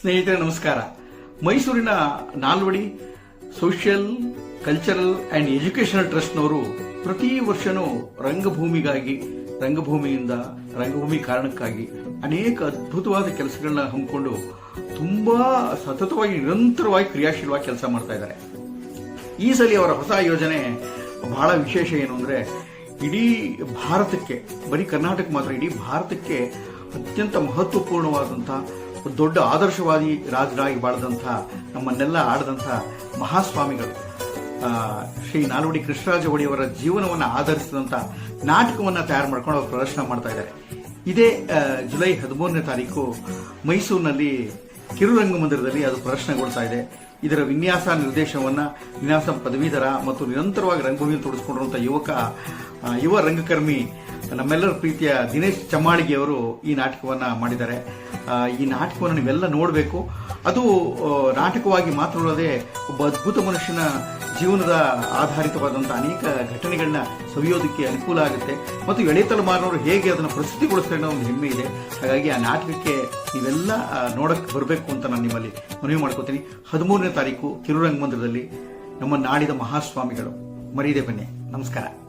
ಸ್ನೇಹಿತರೆ, ನಮಸ್ಕಾರ. ಮೈಸೂರಿನ Nalvadi social, cultural and educational ಟ್ರಸ್ಟ್ನವರು ಪ್ರತಿ ವರ್ಷನೂ ರಂಗಭೂಮಿಗಾಗಿ, ರಂಗಭೂಮಿಯಿಂದ, ರಂಗಭೂಮಿ ಕಾರಣಕ್ಕಾಗಿ ಅನೇಕ ಅದ್ಭುತವಾದ ಕೆಲಸಗಳನ್ನ ಹಮ್ಮಿಕೊಂಡು ತುಂಬಾ ಸತತವಾಗಿ ನಿರಂತರವಾಗಿ ಕ್ರಿಯಾಶೀಲವಾಗಿ ಕೆಲಸ ಮಾಡ್ತಾ ಇದ್ದಾರೆ. ಈ ಸಲ ಅವರ ಹೊಸ ಯೋಜನೆ ಬಹಳ ವಿಶೇಷ ಏನು ಅಂದ್ರೆ ಇಡೀ ಭಾರತಕ್ಕೆ, ಬರೀ ಕರ್ನಾಟಕ ಮಾತ್ರ, ಇಡೀ ಭಾರತಕ್ಕೆ ಅತ್ಯಂತ ಮಹತ್ವಪೂರ್ಣವಾದಂತಹ ದೊಡ್ಡ ಆದರ್ಶವಾದಿ ರಾಜರಾಗಿ ಬಾಳದಂಥ ನಮ್ಮನ್ನೆಲ್ಲ ಆಡದಂಥ ಮಹಾಸ್ವಾಮಿಗಳು. ಶ್ರೀ ನಾಲ್ವಡಿ ಕೃಷ್ಣರಾಜ ಒಡೆಯವರ ಜೀವನವನ್ನು ಆಧರಿಸಿದಂಥ ನಾಟಕವನ್ನು ತಯಾರು ಮಾಡ್ಕೊಂಡು ಅವರು ಪ್ರದರ್ಶನ ಮಾಡ್ತಾ ಇದ್ದಾರೆ. ಇದೇ ಜುಲೈ ಹದಿಮೂರನೇ ತಾರೀಕು ಮೈಸೂರಿನಲ್ಲಿ ಕಿರುರಂಗ ಮಂದಿರದಲ್ಲಿ ಅದು ಪ್ರದರ್ಶನಗೊಳ್ತಾ ಇದೆ. ಇದರ ವಿನ್ಯಾಸ, ನಿರ್ದೇಶನವನ್ನ ವಿನ್ಯಾಸ ಪದವೀಧರ ಮತ್ತು ನಿರಂತರವಾಗಿ ರಂಗಭೂಮಿ ತೊಡಗಿಸಿಕೊಂಡಿರುವಂತಹ ಯುವಕ ಯುವ ರಂಗಕರ್ಮಿ ನಮ್ಮೆಲ್ಲರ ಪ್ರೀತಿಯ ದಿನೇಶ್ ಚಮ್ಮಾಳಿಗೆ ಅವರು ಈ ನಾಟಕವನ್ನ ಮಾಡಿದ್ದಾರೆ. ಈ ನಾಟಕವನ್ನು ನೀವೆಲ್ಲ ನೋಡಬೇಕು. ಅದು ನಾಟಕವಾಗಿ ಮಾತ್ರ ಅಲ್ಲದೆ ಒಬ್ಬ ಅದ್ಭುತ ಮನುಷ್ಯನ ಜೀವನದ ಆಧಾರಿತವಾದಂಥ ಅನೇಕ ಘಟನೆಗಳನ್ನ ಸವಿಯೋದಕ್ಕೆ ಅನುಕೂಲ ಆಗುತ್ತೆ. ಮತ್ತು ಎಳೆ ತಲೆಮಾರಿನವರು ಹೇಗೆ ಅದನ್ನು ಪ್ರಸ್ತುತಿಗೊಳಿಸ್ತಾರೆ ಅನ್ನೋ ಒಂದು ಹೆಮ್ಮೆ ಇದೆ. ಹಾಗಾಗಿ ಆ ನಾಟಕಕ್ಕೆ ನೀವೆಲ್ಲ ನೋಡಕ್ಕೆ ನೋಡಕ್ ಬರಬೇಕು ಅಂತ ನಾನು ನಿಮ್ಮಲ್ಲಿ ಮನವಿ ಮಾಡ್ಕೋತೀನಿ. ಹದಿಮೂರನೇ ತಾರೀಕು ತಿರುರಂಗಮಂದಿರದಲ್ಲಿ ನಮ್ಮ ನಾಡಿದ ಮಹಾಸ್ವಾಮಿಗಳು. ಮರೀದೆ ಬನ್ನಿ. ನಮಸ್ಕಾರ.